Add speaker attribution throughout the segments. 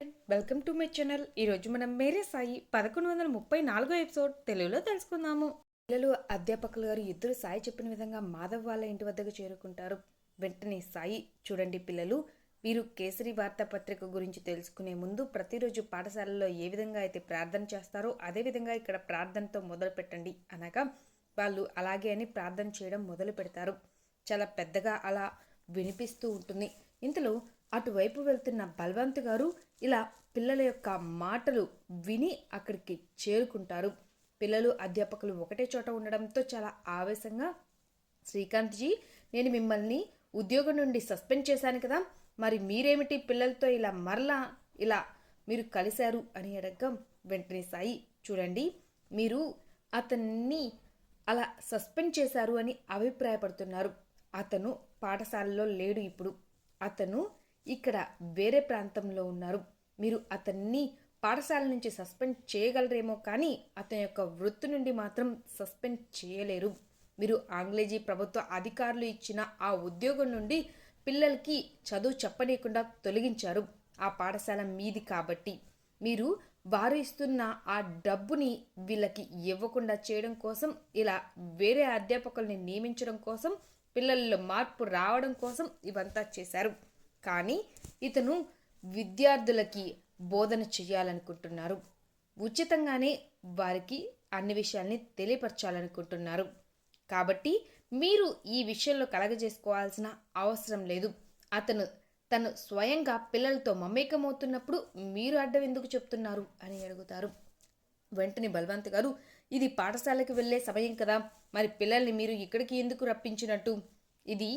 Speaker 1: Welcome to my channel ఈరోజు మనం మేరే సాయి పదకొండు వందల ముప్పై నాలుగో ఎపిసోడ్ తెలుగులో తెలుసుకుందాము. పిల్లలు అధ్యాపకులు గారు ఇద్దరు సాయి చెప్పిన విధంగా మాధవ్ వాళ్ళ ఇంటి వద్దకు చేరుకుంటారు. వెంటనే సాయి చూడండి పిల్లలు వీరు కేసరి వార్తాపత్రిక గురించి తెలుసుకునే ముందు ప్రతిరోజు పాఠశాలలో ఏ విధంగా అయితే ప్రార్థన చేస్తారో అదే విధంగా ఇక్కడ ప్రార్థనతో మొదలు పెట్టండి అనగా వాళ్ళు అలాగే అని ప్రార్థన చేయడం మొదలు పెడతారు. చాలా పెద్దగా అలా వినిపిస్తూ ఉంటుంది. ఇంతలో అటువైపు వెళ్తున్న బల్వంత్ గారు ఇలా పిల్లల యొక్క మాటలు విని అక్కడికి చేరుకుంటారు. పిల్లలు అధ్యాపకులు ఒకటే చోట ఉండడంతో చాలా ఆవేశంగా శ్రీకాంత్జీ నేను మిమ్మల్ని ఉద్యోగం నుండి సస్పెండ్ చేశాను కదా మరి మీరేమిటి పిల్లలతో ఇలా మరలా ఇలా మీరు కలిశారు? అని అడగం వెంటనే సాయి చూడండి మీరు అతన్ని అలా సస్పెండ్ చేశారు అని అభిప్రాయపడుతున్నారు. అతను పాఠశాలలో లేడు ఇప్పుడు. అతను ఇక్కడ వేరే ప్రాంతంలో ఉన్నారు. మీరు అతన్ని పాఠశాల నుంచి సస్పెండ్ చేయగలరేమో కానీ అతని యొక్క వృత్తి నుండి మాత్రం సస్పెండ్ చేయలేరు. మీరు ఆంగ్లేజీ ప్రభుత్వ అధికారులు ఇచ్చిన ఆ ఉద్యోగం నుండి పిల్లలకి చదువు చెప్పనీయకుండా తొలగించారు ఆ పాఠశాల మీది కాబట్టి. మీరు వారు ఇస్తున్న ఆ డబ్బుని వీళ్ళకి ఇవ్వకుండా చేయడం కోసం ఇలా వేరే అధ్యాపకుల్ని నియమించడం కోసం పిల్లల్లో మార్పు రావడం కోసం ఇవంతా చేశారు. కానీ ఇతను విద్యార్థులకి బోధన చేయాలనుకుంటున్నారు ఉచితంగానే వారికి అన్ని విషయాల్ని తెలియపరచాలనుకుంటున్నారు. కాబట్టి మీరు ఈ విషయంలో కలగజేసుకోవాల్సిన అవసరం లేదు. అతను తను స్వయంగా పిల్లలతో మమేకమవుతున్నప్పుడు మీరు అడ్డం ఎందుకు చెప్తున్నారు అని అడుగుతారు. వెంటనే బలవంత్ గారు ఇది పాఠశాలకు వెళ్ళే సమయం కదా. మరి పిల్లల్ని మీరు ఇక్కడికి ఎందుకు రప్పించినట్టు? ఇది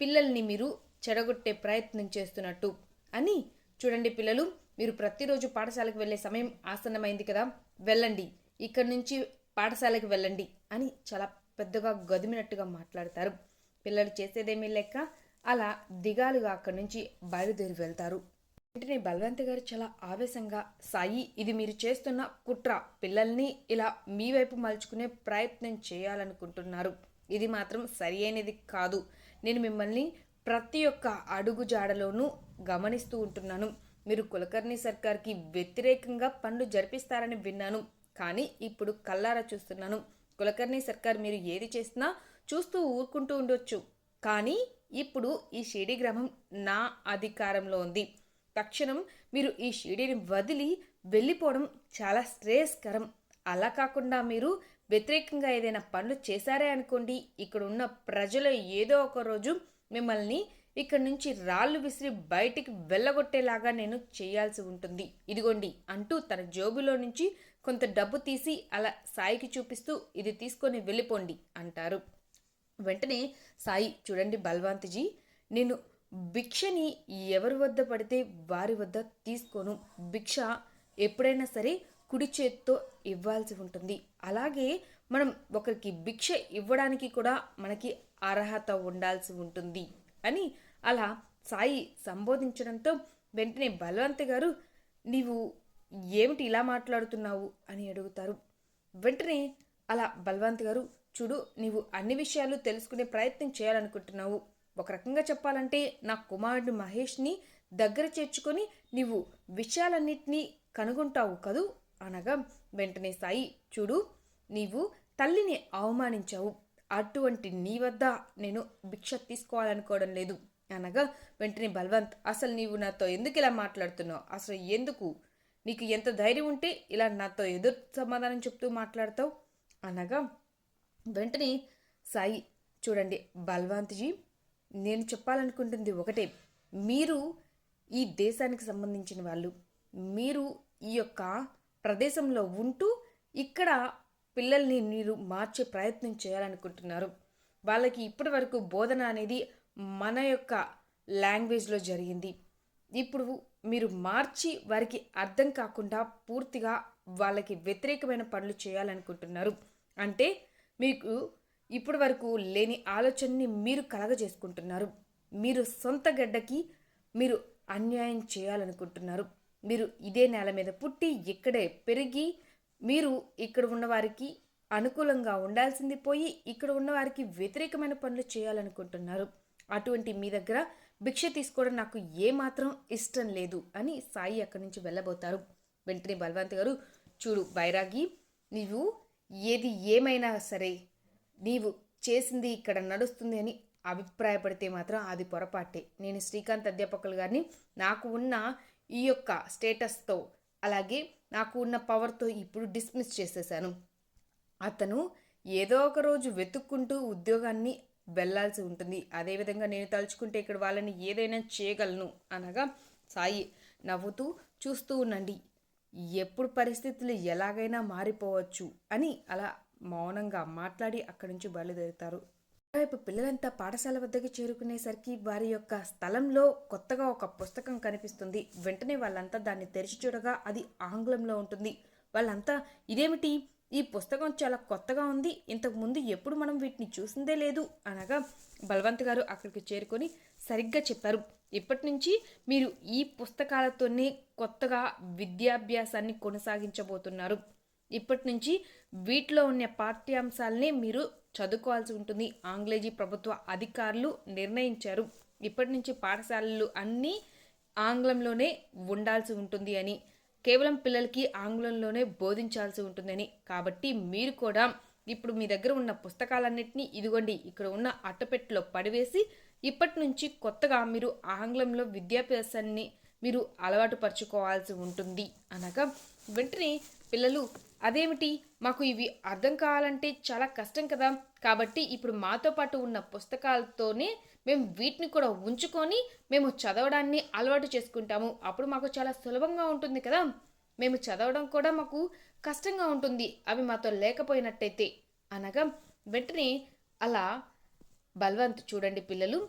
Speaker 1: పిల్లల్ని మీరు చెడగొట్టే ప్రయత్నం చేస్తున్నట్టు. అని చూడండి పిల్లలు మీరు ప్రతిరోజు పాఠశాలకు వెళ్ళే సమయం ఆసన్నమైంది కదా? వెళ్ళండి. ఇక్కడి నుంచి పాఠశాలకు వెళ్ళండి అని చాలా పెద్దగా గదిమినట్టుగా మాట్లాడతారు. పిల్లలు చేసేదేమీ లెక్క అలా దిగాలుగా అక్కడి నుంచి బయలుదేరి వెళ్తారు. వెంటనే బలవంత్ గారు చాలా ఆవేశంగా సాయి ఇది మీరు చేస్తున్న కుట్ర. పిల్లల్ని ఇలా మీ వైపు మలుచుకునే ప్రయత్నం చేయాలనుకుంటున్నారు. ఇది మాత్రం సరి అయినది కాదు. నేను మిమ్మల్ని ప్రతి ఒక్క అడుగు జాడలోనూ గమనిస్తూ ఉంటున్నాను. మీరు కులకర్ణి సర్కార్కి వ్యతిరేకంగా పనులు జరిపిస్తారని విన్నాను. కానీ ఇప్పుడు కల్లారా చూస్తున్నాను. కులకర్ణి సర్కార్ మీరు ఏది చేసినా చూస్తూ ఊరుకుంటూ ఉండొచ్చు. కానీ ఇప్పుడు ఈ షిరిడి గ్రామం నా అధికారంలో ఉంది. తక్షణం మీరు ఈ షిరిడిని వదిలి వెళ్ళిపోవడం చాలా శ్రేయస్కరం. అలా కాకుండా మీరు వ్యతిరేకంగా ఏదైనా పనులు చేశారే అనుకోండి. ఇక్కడ ఉన్న ప్రజలు ఏదో ఒక రోజు మిమ్మల్ని ఇక్కడ నుంచి రాళ్ళు విసిరి బయటికి వెళ్ళగొట్టేలాగా నేను చేయాల్సి ఉంటుంది. ఇదిగోండి అంటూ తన జోబులో నుంచి కొంత డబ్బు తీసి అలా సాయికి చూపిస్తూ ఇది తీసుకొని వెళ్ళిపోండి అంటారు. వెంటనే సాయి చూడండి బల్వంత్జీ నేను భిక్షని ఎవరి వద్ద పడితే వారి వద్ద తీసుకోను. భిక్ష ఎప్పుడైనా సరే కుడి చేత్తో ఇవ్వాల్సి ఉంటుంది. అలాగే మనం ఒకరికి భిక్ష ఇవ్వడానికి కూడా మనకి అర్హత ఉండాల్సి ఉంటుంది అని అలా సాయి సంబోధించడంతో వెంటనే బలవంత్ గారు నీవు ఏమిటి ఇలా మాట్లాడుతున్నావు? అని అడుగుతారు. వెంటనే అలా బలవంత్ గారు చూడు నీవు అన్ని విషయాలు తెలుసుకునే ప్రయత్నం చేయాలనుకుంటున్నావు. ఒక రకంగా చెప్పాలంటే నా కుమారుడు మహేష్ని దగ్గర చేర్చుకొని నీవు విషయాలన్నింటినీ కనుగొంటావు కదూ? అనగా వెంటనే సాయి చూడు నీవు తల్లిని అవమానించావు. అటువంటి నీ వద్ద నేను భిక్ష తీసుకోవాలనుకోవడం లేదు. అనగా వెంటనే బల్వంత్ అసలు నీవు నాతో ఎందుకు ఇలా మాట్లాడుతున్నావు? అసలు ఎందుకు? నీకు ఎంత ధైర్యం ఉంటే ఇలా నాతో ఎదురు సమాధానం చెప్తూ మాట్లాడతావు? అనగా వెంటనే సాయి చూడండి బల్వంత్జీ నేను చెప్పాలనుకుంటుంది ఒకటే. మీరు ఈ దేశానికి సంబంధించిన వాళ్ళు. మీరు ఈ యొక్క ప్రదేశంలో ఉంటూ ఇక్కడ పిల్లల్ని మీరు మార్చే ప్రయత్నం చేయాలనుకుంటున్నారు. వాళ్ళకి ఇప్పటి వరకు బోధన అనేది మన యొక్క లాంగ్వేజ్లో జరిగింది. ఇప్పుడు మీరు మార్చి వారికి అర్థం కాకుండా పూర్తిగా వాళ్ళకి వ్యతిరేకమైన పనులు చేయాలనుకుంటున్నారు. అంటే మీకు ఇప్పటి వరకు లేని ఆలోచనని మీరు కలగజేసుకుంటున్నారు. మీరు సొంత గడ్డకి మీరు అన్యాయం చేయాలనుకుంటున్నారు. మీరు ఇదే నేల మీద పుట్టి ఇక్కడే పెరిగి మీరు ఇక్కడ ఉన్నవారికి అనుకూలంగా ఉండాల్సింది పోయి ఇక్కడ ఉన్నవారికి వ్యతిరేకమైన పనులు చేయాలనుకుంటున్నారు. అటువంటి మీ దగ్గర భిక్ష తీసుకోవడం నాకు ఏమాత్రం ఇష్టం లేదు అని సాయి అక్కడి నుంచి వెళ్ళబోతారు. వెంటనే బలవంత్ గారు చూడు బైరాగి నీవు ఏది ఏమైనా సరే నీవు చేసింది ఇక్కడ నడుస్తుంది అని అభిప్రాయపడితే మాత్రం అది పొరపాటే. నేను శ్రీకాంత్ అధ్యాపకులు గారిని నాకు ఉన్న ఈ యొక్క స్టేటస్తో అలాగే నాకు ఉన్న పవర్తో ఇప్పుడు డిస్మిస్ చేసేసాను అతను ఏదో ఒక రోజు వెతుక్కుంటూ ఉద్యోగాన్ని వెళ్ళాల్సి ఉంటుంది. అదేవిధంగా నేను తలుచుకుంటే ఇక్కడ వాళ్ళని ఏదైనా చేయగలను అనగా సాయి నవ్వుతూ చూస్తూ ఉండండి. ఎప్పుడు పరిస్థితులు ఎలాగైనా మారిపోవచ్చు అని అలా మౌనంగా మాట్లాడి అక్కడి నుంచి బయలుదేరుతారు. వైపు పిల్లలంతా పాఠశాల వద్దకు చేరుకునేసరికి వారి యొక్క స్థలంలో కొత్తగా ఒక పుస్తకం కనిపిస్తుంది. వెంటనే వాళ్ళంతా దాన్ని తెరిచి చూడగా అది ఆంగ్లంలో ఉంటుంది. వాళ్ళంతా ఇదేమిటి? ఈ పుస్తకం చాలా కొత్తగా ఉంది. ఇంతకుముందు ఎప్పుడు మనం వీటిని చూసిందే లేదు అనగా బలవంత్ గారు అక్కడికి చేరుకొని సరిగ్గా చెప్పారు. ఇప్పటి నుంచి మీరు ఈ పుస్తకాలతోనే కొత్తగా విద్యాభ్యాసాన్ని కొనసాగించబోతున్నారు. ఇప్పటి నుంచి వీటిలో ఉన్న పాఠ్యాంశాలనే మీరు చదువుకోవాల్సి ఉంటుంది. ఆంగ్లేజీ ప్రభుత్వ అధికారులు నిర్ణయించారు. ఇప్పటి నుంచి పాఠశాలలు అన్నీ ఆంగ్లంలోనే ఉండాల్సి ఉంటుంది అని కేవలం పిల్లలకి ఆంగ్లంలోనే బోధించాల్సి ఉంటుందని కాబట్టి మీరు కూడా ఇప్పుడు మీ దగ్గర ఉన్న పుస్తకాలన్నింటినీ ఇదిగోండి ఇక్కడ ఉన్న అట్టపెట్టెలో పడివేసి ఇప్పటి నుంచి కొత్తగా మీరు ఆంగ్లంలో విద్యాభ్యాసాన్ని మీరు అలవాటు పరుచుకోవాల్సి ఉంటుంది అనగా వెంటనే పిల్లలు అదేమిటి? మాకు ఇవి అర్థం కావాలంటే చాలా కష్టం కదా. కాబట్టి ఇప్పుడు మాతో పాటు ఉన్న పుస్తకాలతోనే మేము వీటిని కూడా ఉంచుకొని మేము చదవడాన్ని అలవాటు చేసుకుంటాము. అప్పుడు మాకు చాలా సులభంగా ఉంటుంది కదా. మేము చదవడం కూడా మాకు కష్టంగా ఉంటుంది. అవి మాతో లేకపోయినట్టయితే అనగా వెంటనే అలా బల్వంత్ చూడండి పిల్లలు.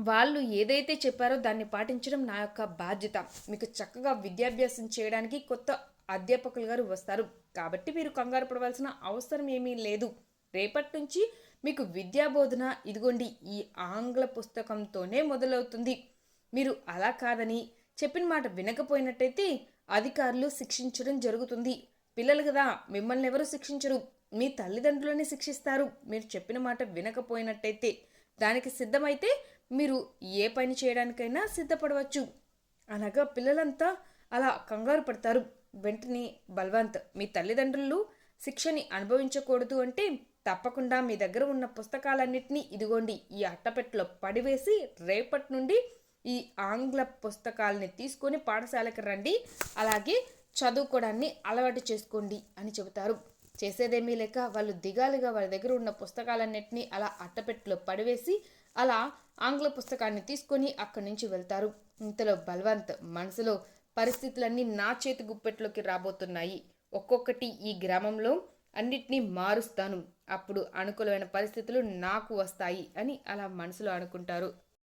Speaker 1: వాళ్ళు ఏదైతే చెప్పారో దాన్ని పాటించడం నా యొక్క బాధ్యత. మీకు చక్కగా విద్యాభ్యాసం చేయడానికి కొత్త అధ్యాపకులు గారు వస్తారు. కాబట్టి మీరు కంగారు పడవలసిన అవసరం ఏమీ లేదు. రేపటి నుంచి మీకు విద్యాబోధన ఇదిగోండి ఈ ఆంగ్ల పుస్తకంతోనే మొదలవుతుంది. మీరు అలా కాదని చెప్పిన మాట వినకపోయినట్టయితే అధికారులు శిక్షించడం జరుగుతుంది. పిల్లలు కదా మిమ్మల్ని ఎవరు శిక్షించరు. మీ తల్లిదండ్రులని శిక్షిస్తారు. మీరు చెప్పిన మాట వినకపోయినట్టయితే దానికి సిద్ధమైతే మీరు ఏ పని చేయడానికైనా సిద్ధపడవచ్చు. అనగా పిల్లలంతా అలా కంగారు పడతారు. వెంటనే బల్వంత్ మీ తల్లిదండ్రులు శిక్షని అనుభవించకూడదు అంటే తప్పకుండా మీ దగ్గర ఉన్న పుస్తకాలన్నింటినీ ఇదిగోండి ఈ అట్టపెట్టెలో పడివేసి రేపటి నుండి ఈ ఆంగ్ల పుస్తకాలని తీసుకొని పాఠశాలకు రండి. అలాగే చదువుకోవడాన్ని అలవాటు చేసుకోండి అని చెబుతారు. చేసేదేమీ లేక వాళ్ళు దిగాలుగా వాళ్ళ దగ్గర ఉన్న పుస్తకాలన్నింటినీ అలా అట్టపెట్టెలో పడివేసి అలా ఆంగ్ల పుస్తకాన్ని తీసుకొని అక్కడి నుంచి వెళ్తారు. ఇంతలో బల్వంత్ మనసులో పరిస్థితులన్నీ నా చేతి గుప్పెట్లోకి రాబోతున్నాయి. ఒక్కొక్కటి ఈ గ్రామంలో అన్నిటినీ మారుస్తాను. అప్పుడు అనుకూలమైన పరిస్థితులు నాకు వస్తాయి అని అలా మనసులో అనుకుంటారు.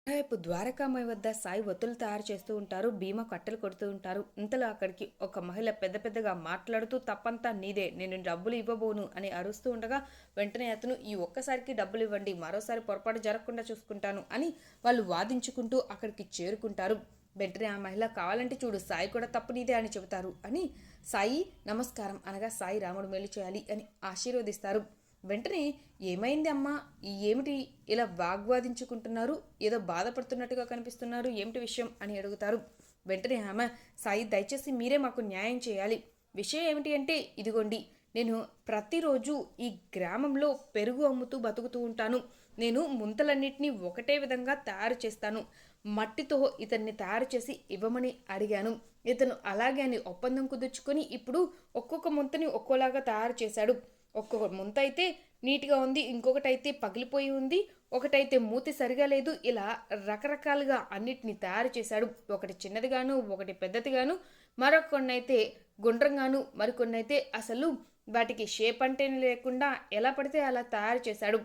Speaker 1: రేపు ద్వారకామయ్య వద్ద సాయి ఒత్తులు తయారు చేస్తూ ఉంటారు. బీమా కట్టెలు కొడుతూ ఉంటారు. ఇంతలో అక్కడికి ఒక మహిళ పెద్ద పెద్దగా మాట్లాడుతూ తప్పంతా నీదే. నేను డబ్బులు ఇవ్వబోను అని అరుస్తూ ఉండగా వెంటనే అతను ఈ ఒక్కసారికి డబ్బులు ఇవ్వండి. మరోసారి పొరపాటు జరగకుండా చూసుకుంటాను అని వాళ్ళు వాదించుకుంటూ అక్కడికి చేరుకుంటారు. వెంటనే ఆ మహిళ కావాలంటే చూడు సాయి కూడా తప్పు నీదే అని చెబుతారు. అని సాయి నమస్కారం అనగా సాయి రాముడు మేలు చేయాలి అని ఆశీర్వదిస్తారు. వెంటనే ఏమైంది అమ్మా? ఏమిటి ఇలా వాగ్వాదించుకుంటున్నారు? ఏదో బాధపడుతున్నట్టుగా కనిపిస్తున్నారు? ఏమిటి విషయం అని అడుగుతారు. వెంటనే ఆమె సాయి దయచేసి మీరే మాకు న్యాయం చేయాలి. విషయం ఏమిటి అంటే ఇదిగోండి నేను ప్రతిరోజు ఈ గ్రామంలో పెరుగు అమ్ముతూ బతుకుతూ ఉంటాను. నేను ముంతలన్నింటినీ ఒకటే విధంగా తయారు చేస్తాను. మట్టితో ఇతన్ని తయారు చేసి ఇవ్వమని అడిగాను. ఇతను అలాగే అని ఒప్పందం కుదుర్చుకొని ఇప్పుడు ఒక్కొక్క ముంతని ఒక్కోలాగా తయారు చేశాడు. ఒక్కొక్క ముంత అయితే నీట్గా ఉంది ఇంకొకటైతే పగిలిపోయి ఉంది ఒకటైతే మూతి సరిగా లేదు. ఇలా రకరకాలుగా అన్నిటిని తయారు చేశాడు. ఒకటి చిన్నదిగాను ఒకటి పెద్దదిగాను మరొకొన్ని అయితే గుండ్రంగాను మరికొన్ని అయితే అసలు వాటికి షేప్ అంటే లేకుండా ఎలా పడితే అలా తయారు చేశాడు.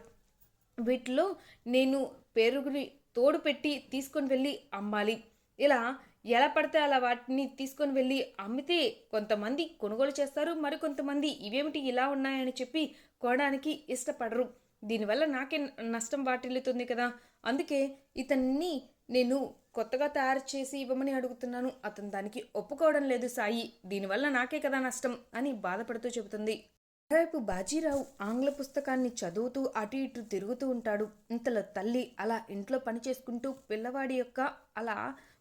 Speaker 1: వీటిలో నేను పెరుగుని తోడు పెట్టి తీసుకొని వెళ్ళి అమ్మాలి. ఇలా ఎలా పడితే అలా వాటిని తీసుకొని వెళ్ళి అమ్మితే కొంతమంది కొనుగోలు చేస్తారు మరికొంతమంది ఇవేమిటి ఇలా ఉన్నాయని చెప్పి కొనడానికి ఇష్టపడరు. దీనివల్ల నాకే నష్టం వాటిల్లుతుంది కదా. అందుకే ఇతన్ని నేను కొత్తగా తయారు చేసి ఇవ్వమని అడుగుతున్నాను. అతను దానికి ఒప్పుకోవడం లేదు సాయి. దీనివల్ల నాకే కదా నష్టం అని బాధపడుతూ చెబుతుంది. మరోవైపు బాజీరావు ఆంగ్ల పుస్తకాన్ని చదువుతూ అటు ఇటు తిరుగుతూ ఉంటాడు. ఇంతలో తల్లి అలా ఇంట్లో పని చేసుకుంటూ పిల్లవాడి యొక్క అలా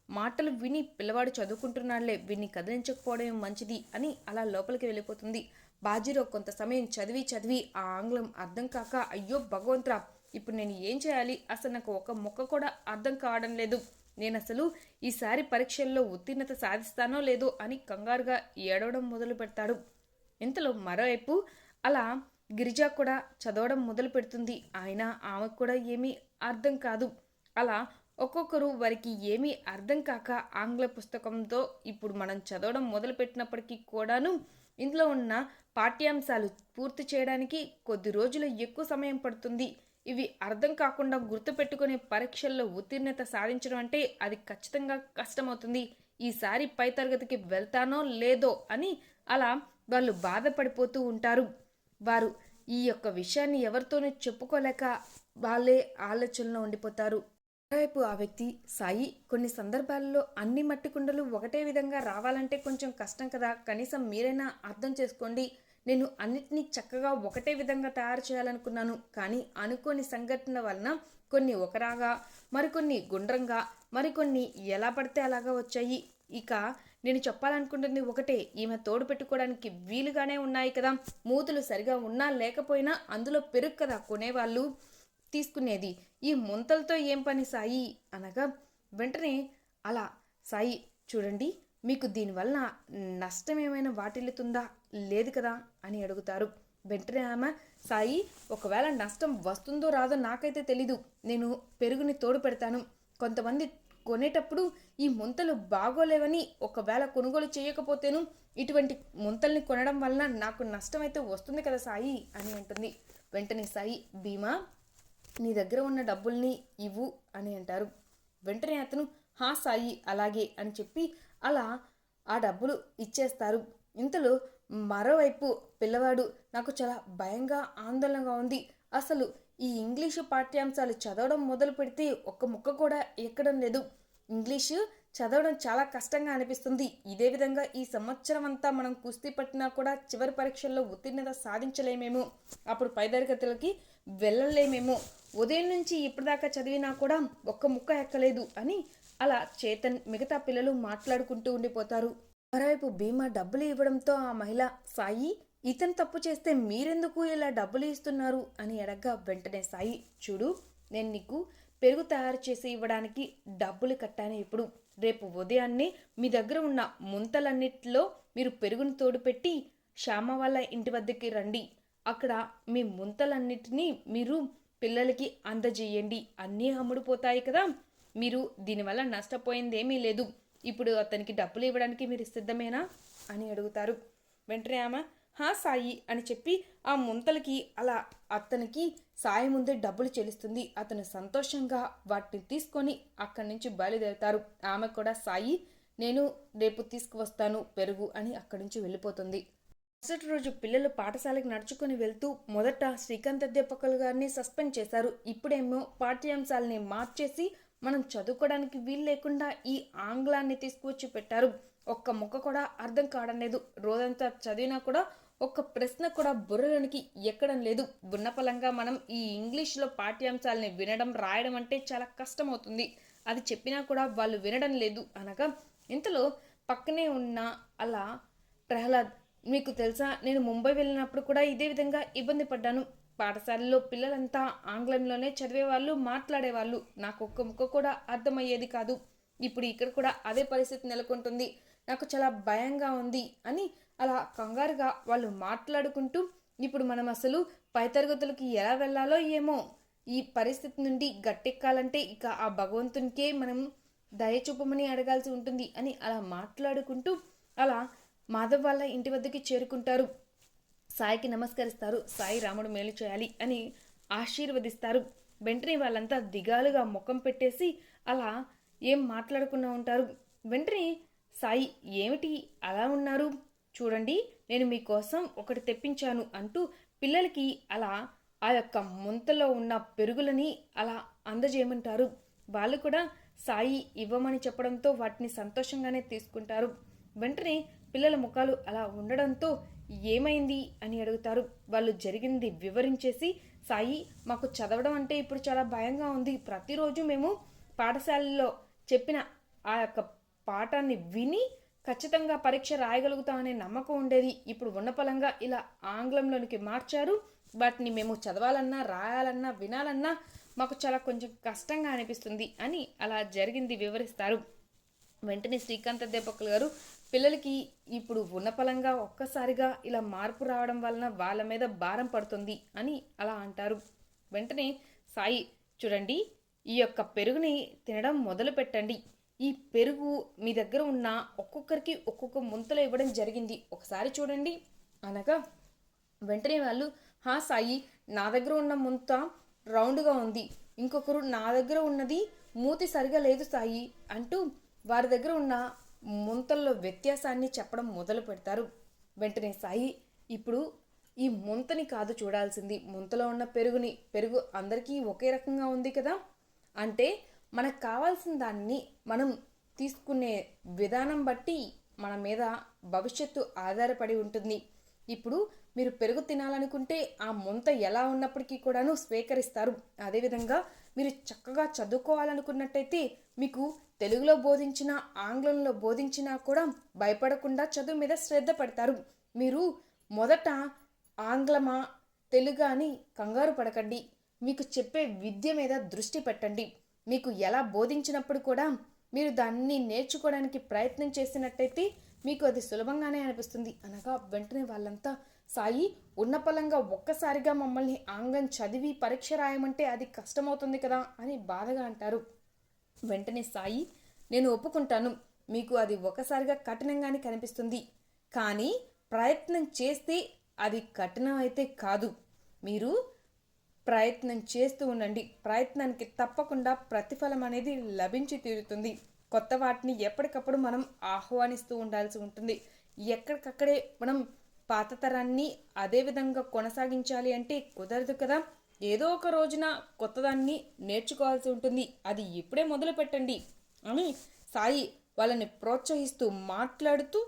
Speaker 1: మాటలు విని పిల్లవాడు చదువుకుంటున్నాడులే విని కదిలించకపోవడం మంచిది అని అలా లోపలికి వెళ్ళిపోతుంది. బాజీరావు కొంత సమయం చదివి చదివి ఆ ఆంగ్లం అర్థం కాక అయ్యో భగవంతురా ఇప్పుడు నేను ఏం చేయాలి? అసలు నాకు ఒక మొక్క కూడా అర్థం కావడం లేదు. నేను అసలు ఈసారి పరీక్షల్లో ఉత్తీర్ణత సాధిస్తానో లేదో అని కంగారుగా ఏడవడం మొదలు పెడతాడు ఇంతలో మరోవైపు అలా గిరిజ కూడా చదవడం మొదలు పెడుతుంది. ఆయన ఆమెకు కూడా ఏమీ అర్థం కాదు. అలా ఒక్కొక్కరు వారికి ఏమీ అర్థం కాక ఆంగ్ల పుస్తకంతో ఇప్పుడు మనం చదవడం మొదలుపెట్టినప్పటికీ కూడాను ఇందులో ఉన్న పాఠ్యాంశాలు పూర్తి చేయడానికి కొద్ది రోజులు ఎక్కువ సమయం పడుతుంది. ఇవి అర్థం కాకుండా గుర్తుపెట్టుకునే పరీక్షల్లో ఉత్తీర్ణత సాధించడం అంటే అది ఖచ్చితంగా కష్టమవుతుంది. ఈసారి పై తరగతికి వెళ్తానో లేదో అని అలా వాళ్ళు బాధపడిపోతూ ఉంటారు. వారు ఈ యొక్క విషయాన్ని ఎవరితోనూ చెప్పుకోలేక వాళ్ళే ఆలోచనలో ఉండిపోతారు. మరోవైపు ఆ వ్యక్తి సాయి కొన్ని సందర్భాల్లో అన్ని మట్టి కుండలు ఒకటే విధంగా రావాలంటే కొంచెం కష్టం కదా. కనీసం మీరైనా అర్థం చేసుకోండి. నేను అన్నిటినీ చక్కగా ఒకటే విధంగా తయారు చేయాలనుకున్నాను. కానీ అనుకోని సంఘటన వలన కొన్ని ఒకరాగా మరికొన్ని గుండ్రంగా మరికొన్ని ఎలా పడితే అలాగా వచ్చాయి. ఇక నేను చెప్పాలనుకుంటుంది ఒకటే ఈమె తోడు పెట్టుకోవడానికి వీలుగానే ఉన్నాయి కదా. మూతులు సరిగా ఉన్నా లేకపోయినా అందులో పెరుగు కదా కొనేవాళ్ళు. తీసుకునేది ఈ ముంతలతో ఏం పని సాయి? అనగా వెంటనే అలా సాయి చూడండి మీకు దీనివల్ల నష్టం ఏమైనా వాటిల్లుతుందా? లేదు కదా? అని అడుగుతారు. వెంటనే ఆమె సాయి ఒకవేళ నష్టం వస్తుందో రాదో నాకైతే తెలీదు. నేను పెరుగుని తోడు పెడతాను. కొంతమంది కొనేటప్పుడు ఈ ముంతలు బాగోలేవని ఒకవేళ కొనుగోలు చేయకపోతేను ఇటువంటి ముంతల్ని కొనడం వలన నాకు నష్టం అయితే వస్తుంది కదా సాయి అని అంటుంది. వెంటనే సాయి భీమా నీ దగ్గర ఉన్న డబ్బుల్ని ఇవ్వు అని అంటారు. వెంటనే అతను హా సాయి అలాగే అని చెప్పి అలా ఆ డబ్బులు ఇచ్చేస్తారు. ఇంతలో మరోవైపు పిల్లవాడు నాకు చాలా భయంగా ఆందోళనగా ఉంది. అసలు ఈ ఇంగ్లీషు పాఠ్యాంశాలు చదవడం మొదలు పెడితే ఒక్క ముక్క కూడా ఎక్కడం లేదు. ఇంగ్లీషు చదవడం చాలా కష్టంగా అనిపిస్తుంది. ఇదే విధంగా ఈ సంవత్సరం అంతా మనం కుస్తీ పట్టినా కూడా చివరి పరీక్షల్లో ఉత్తీర్ణత సాధించలేమేమో. అప్పుడు పై తరగతులకి వెళ్ళలేమేమో. ఉదయం నుంచి ఇప్పటిదాకా చదివినా కూడా ఒక్క ముక్క ఎక్కలేదు అని అలా చేతన్ మిగతా పిల్లలు మాట్లాడుకుంటూ ఉండిపోతారు. మరోవైపు భీమా డబ్బులు ఇవ్వడంతో ఆ మహిళ సాయి ఇతను తప్పు చేస్తే మీరెందుకు ఇలా డబ్బులు ఇస్తున్నారు అని అడగ్గా వెంటనే సాయి. చూడు నేను నీకు పెరుగు తయారు చేసి ఇవ్వడానికి డబ్బులు కట్టాను ఇప్పుడు. రేపు ఉదయాన్నే మీ దగ్గర ఉన్న ముంతలన్నిటిలో మీరు పెరుగును తోడుపెట్టి శ్యామ వాళ్ళ ఇంటి వద్దకి రండి. అక్కడ మీ ముంతలన్నిటినీ మీరు పిల్లలకి అందజేయండి. అన్నీ అమ్ముడుపోతాయి కదా. మీరు దీనివల్ల నష్టపోయిందేమీ లేదు. ఇప్పుడు అతనికి డబ్బులు ఇవ్వడానికి మీరు సిద్ధమేనా? అని అడుగుతారు. వెంటనే ఆమె హా సాయి అని చెప్పి ఆ ముంతలకి అలా అతనికి సాయి ముందే డబ్బులు చెల్లిస్తుంది. అతను సంతోషంగా వాటిని తీసుకొని అక్కడి నుంచి బయలుదేరుతారు. ఆమె కూడా సాయి నేను రేపు తీసుకువస్తాను పెరుగు అని అక్కడి నుంచి వెళ్ళిపోతుంది. మరుసటి రోజు పిల్లలు పాఠశాలకు నడుచుకుని వెళ్తూ మొదట శ్రీకాంత్ అధ్యాపకులు గారిని సస్పెండ్ చేశారు. ఇప్పుడేమో పాఠ్యాంశాలని మార్చేసి మనం చదువుకోవడానికి వీలు లేకుండా ఈ ఆంగ్లాన్ని తీసుకువచ్చి పెట్టారు. ఒక్క ముక్క కూడా అర్థం కావడం లేదు. రోజంతా చదివినా కూడా ఒక్క ప్రశ్న కూడా బుర్రలోనికి ఎక్కడం లేదు. బున్నపలంగా మనం ఈ ఇంగ్లీష్లో పాఠ్యాంశాలని వినడం రాయడం అంటే చాలా కష్టమవుతుంది. అది చెప్పినా కూడా వాళ్ళు వినడం లేదు అనగా ఇంతలో పక్కనే ఉన్న అలా ప్రహ్లాద్ మీకు తెలుసా నేను ముంబై వెళ్ళినప్పుడు కూడా ఇదే విధంగా ఇబ్బంది పడ్డాను. పాఠశాలలో పిల్లలంతా ఆంగ్లంలోనే చదివేవాళ్ళు మాట్లాడేవాళ్ళు. నాకు ఒక్క ముక్క కూడా అర్థమయ్యేది కాదు. ఇప్పుడు ఇక్కడ కూడా అదే పరిస్థితి నెలకొంటుంది. నాకు చాలా భయంగా ఉంది అని అలా కంగారుగా వాళ్ళు మాట్లాడుకుంటూ ఇప్పుడు మనం అసలు పై తరగతులకి ఎలా వెళ్ళాలో ఏమో? ఈ పరిస్థితి నుండి గట్టెక్కాలంటే ఇక ఆ భగవంతునికే మనం దయ చూపమని అడగాల్సి ఉంటుంది అని అలా మాట్లాడుకుంటూ అలా మాధవ్ వాళ్ళ ఇంటి వద్దకి చేరుకుంటారు. సాయికి నమస్కరిస్తారు. సాయి రాముడు మేలు చేయాలి అని ఆశీర్వదిస్తారు. వెంటనే వాళ్ళంతా దిగాలుగా ముఖం పెట్టేసి అలా ఏం మాట్లాడుకున్నా ఉంటారు. వెంటనే సాయి ఏమిటి? అలా ఉన్నారు? చూడండి నేను మీకోసం ఒకటి తెప్పించాను అంటూ పిల్లలకి అలా ఆ యొక్క ముంతలో ఉన్న పెరుగులని అలా అందజేయమంటారు. వాళ్ళు కూడా సాయి ఇవ్వమని చెప్పడంతో వాటిని సంతోషంగానే తీసుకుంటారు. వెంటనే పిల్లల ముఖాలు అలా ఉండడంతో ఏమైంది అని అడుగుతారు. వాళ్ళు జరిగింది వివరించేసి సాయి మాకు చదవడం అంటే ఇప్పుడు చాలా భయంగా ఉంది. ప్రతిరోజు మేము పాఠశాలలో చెప్పిన ఆ యొక్క పాఠాన్ని విని ఖచ్చితంగా పరీక్ష రాయగలుగుతామనే నమ్మకం ఉండేది. ఇప్పుడు ఉన్నపలంగా ఇలా ఆంగ్లంలోనికి మార్చారు. వాటిని మేము చదవాలన్నా రాయాలన్నా వినాలన్నా మాకు చాలా కొంచెం కష్టంగా అనిపిస్తుంది అని అలా జరిగింది వివరిస్తారు. వెంటనే శ్రీకాంత్ అధ్యాపకులు గారు పిల్లలకి ఇప్పుడు ఉన్నపలంగా ఒక్కసారిగా ఇలా మార్పు రావడం వలన వాళ్ళ మీద భారం పడుతుంది అని అలా అంటారు. వెంటనే సాయి చూడండి ఈ యొక్క పెరుగుని తినడం మొదలు పెట్టండి ఈ పెరుగు మీ దగ్గర ఉన్న ఒక్కొక్కరికి ఒక్కొక్క ముంతలో ఇవ్వడం జరిగింది. ఒకసారి చూడండి. అనగా వెంటనే వాళ్ళు హా సాయి నా దగ్గర ఉన్న ముంత రౌండ్గా ఉంది. ఇంకొకరు నా దగ్గర ఉన్నది మూతి సరిగా లేదు సాయి అంటూ వారి దగ్గర ఉన్న ముంతల్లో వ్యత్యాసాన్ని చెప్పడం మొదలు పెడతారు. వెంటనే సాయి ఇప్పుడు ఈ ముంతని కాదు చూడాల్సింది. ముంతలో ఉన్న పెరుగుని పెరుగు అందరికీ ఒకే రకంగా ఉంది కదా? అంటే మనకు కావాల్సిన దాన్ని మనం తీసుకునే విధానం బట్టి మన మీద భవిష్యత్తు ఆధారపడి ఉంటుంది. ఇప్పుడు మీరు పెరుగు తినాలనుకుంటే ఆ ముంత ఎలా ఉన్నప్పటికీ కూడాను స్వీకరిస్తారు. అదేవిధంగా మీరు చక్కగా చదువుకోవాలనుకున్నట్టయితే మీకు తెలుగులో బోధించిన ఆంగ్లంలో బోధించినా కూడా భయపడకుండా చదువు మీద శ్రద్ధ పెడతారు. మీరు మొదట ఆంగ్లమా తెలుగు అని కంగారు పడకండి. మీకు చెప్పే విద్య మీద దృష్టి పెట్టండి. మీకు ఎలా బోధించినప్పుడు కూడా మీరు దాన్ని నేర్చుకోవడానికి ప్రయత్నం చేసినట్టయితే మీకు అది సులభంగానే అనిపిస్తుంది. అనగా వెంటనే వాళ్ళంతా సాయి ఉన్నపలంగా ఒక్కసారిగా మమ్మల్ని ఆంగ్లం చదివి పరీక్ష రాయమంటే అది కష్టమవుతుంది కదా అని బాధగా అంటారు. వెంటనే సాయి నేను ఒప్పుకుంటాను. మీకు అది ఒకసారిగా కఠినంగానే కనిపిస్తుంది. కానీ ప్రయత్నం చేస్తే అది కఠినం అయితే కాదు. మీరు ప్రయత్నం చేస్తూ ఉండండి. ప్రయత్నానికి తప్పకుండా ప్రతిఫలం అనేది లభించి తీరుతుంది. కొత్త వాటిని ఎప్పటికప్పుడు మనం ఆహ్వానిస్తూ ఉండాల్సి ఉంటుంది. ఎక్కడికక్కడే మనం పాత తరాన్ని అదే విధంగా కొనసాగించాలి అంటే కుదరదు కదా. ఏదో ఒక రోజున కొత్తదాన్ని నేర్చుకోవాల్సి ఉంటుంది. అది ఇప్పుడే మొదలు పెట్టండి అని సాయి వాళ్ళని ప్రోత్సహిస్తూ మాట్లాడుతూ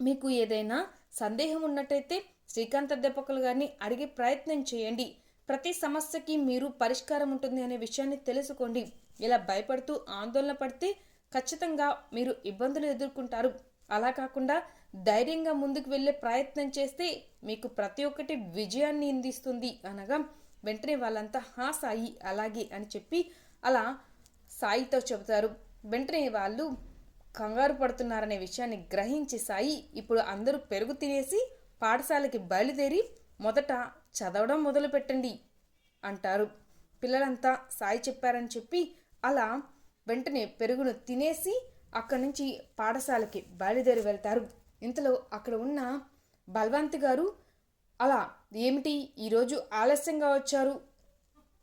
Speaker 1: మీకు ఏదైనా సందేహం ఉన్నట్టయితే శ్రీకాంత్ అధ్యాపకులు గారిని అడిగే ప్రయత్నం చేయండి. ప్రతి సమస్యకి మీరు పరిష్కారం ఉంటుంది అనే విషయాన్ని తెలుసుకోండి. ఇలా భయపడుతూ ఆందోళన పడితే ఖచ్చితంగా మీరు ఇబ్బందులు ఎదుర్కొంటారు. అలా కాకుండా ధైర్యంగా ముందుకు వెళ్ళే ప్రయత్నం చేస్తే మీకు ప్రతి ఒక్కటి విజయాన్ని అందిస్తుంది అనగా వెంటనే వాళ్ళంతా హా సాయి అలాగే అని చెప్పి అలా సాయితో చెబుతారు. వెంటనే వాళ్ళు కంగారు పడుతున్నారనే విషయాన్ని గ్రహించి సాయి ఇప్పుడు అందరూ పెరుగు తినేసి పాఠశాలకి బయలుదేరి మొదట చదవడం మొదలుపెట్టండి అంటారు. పిల్లలంతా సాయి చెప్పారని చెప్పి అలా వెంటనే పెరుగును తినేసి అక్కడి నుంచి పాఠశాలకి బయలుదేరి వెళ్తారు. ఇంతలో అక్కడ ఉన్న బల్వంత్ గారు అలా ఏమిటి? ఈరోజు ఆలస్యంగా వచ్చారు?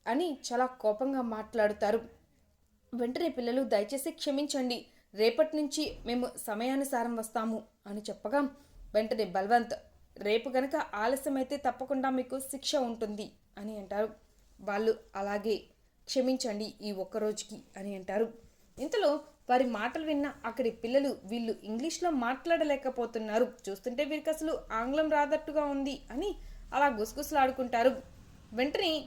Speaker 1: అని చాలా కోపంగా మాట్లాడుతారు. వెంటనే పిల్లలు దయచేసి క్షమించండి. రేపటి నుంచి మేము సమయానుసారం వస్తాము అని చెప్పగా వెంటనే బల్వంత్ రేపు గనక ఆలస్యమైతే తప్పకుండా మీకు శిక్ష ఉంటుంది అని అంటారు. వాళ్ళు అలాగే క్షమించండి ఈ ఒక్క రోజుకి అని అంటారు. ఇంతలో వారి మాటలు విన్న అక్కడి పిల్లలు వీళ్ళు ఇంగ్లీష్లో మాట్లాడలేకపోతున్నారు. చూస్తుంటే వీరికి అసలు ఆంగ్లం రాదట్టుగా ఉంది అని అలా గుసగుసలాడుకుంటారు. వెంటనే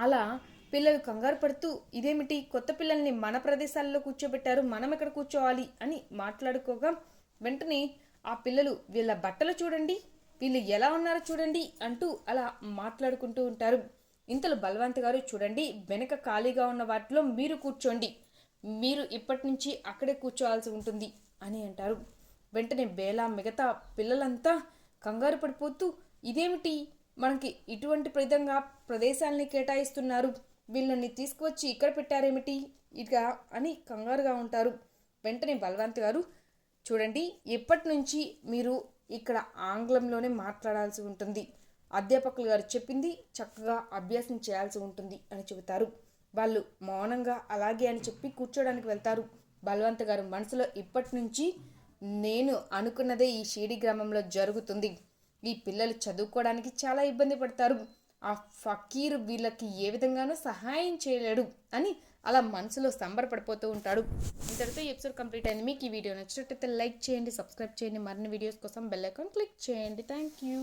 Speaker 1: అలా పిల్లలు కంగారు పడుతూ ఇదేమిటి? కొత్త పిల్లల్ని మన ప్రదేశాల్లో కూర్చోబెట్టారు. మనం ఎక్కడ కూర్చోవాలి? అని మాట్లాడుకోగా వెంటనే ఆ పిల్లలు వీళ్ళ బట్టలు చూడండి. వీళ్ళు ఎలా ఉన్నారో చూడండి అంటూ అలా మాట్లాడుకుంటూ ఉంటారు. ఇంతలో బలవంత్ గారు చూడండి వెనక ఖాళీగా ఉన్న వాటిలో మీరు కూర్చోండి. మీరు ఇప్పటి నుంచి అక్కడే కూర్చోవాల్సి ఉంటుంది అని అంటారు. వెంటనే బేలా మిగతా పిల్లలంతా కంగారు పడిపోతూ ఇదేమిటి? మనకి ఇటువంటి విధంగా ప్రదేశాలని కేటాయిస్తున్నారు. వీళ్ళని తీసుకువచ్చి ఇక్కడ పెట్టారేమిటి? ఇక అని కంగారుగా ఉంటారు. వెంటనే బలవంత్ గారు చూడండి ఎప్పటి నుంచి మీరు ఇక్కడ ఆంగ్లంలోనే మాట్లాడాల్సి ఉంటుంది. అధ్యాపకులు గారు చెప్పింది చక్కగా అభ్యాసం చేయాల్సి ఉంటుంది అని చెబుతారు. వాళ్ళు మౌనంగా అలాగే అని చెప్పి కూర్చోడానికి వెళ్తారు. బలవంత్ గారు మనసులో ఇప్పటి నుంచి నేను అనుకున్నదే ఈ షీడి గ్రామంలో జరుగుతుంది. ఈ పిల్లలు చదువుకోవడానికి చాలా ఇబ్బంది పడతారు. ఆ ఫకీర్ వీళ్ళకి ఏ విధంగానూ సహాయం చేయలేడు అని అలా మనసులో సంబరపడిపోతూ ఉంటాడు. ఇంతటితో ఎపిసోడ్ కంప్లీట్ అయింది. మీకు ఈ వీడియో నచ్చినట్టయితే లైక్ చేయండి సబ్స్క్రైబ్ చేయండి. మరిన్ని వీడియోస్ కోసం బెల్ ఐకాన్ క్లిక్ చేయండి. Thank you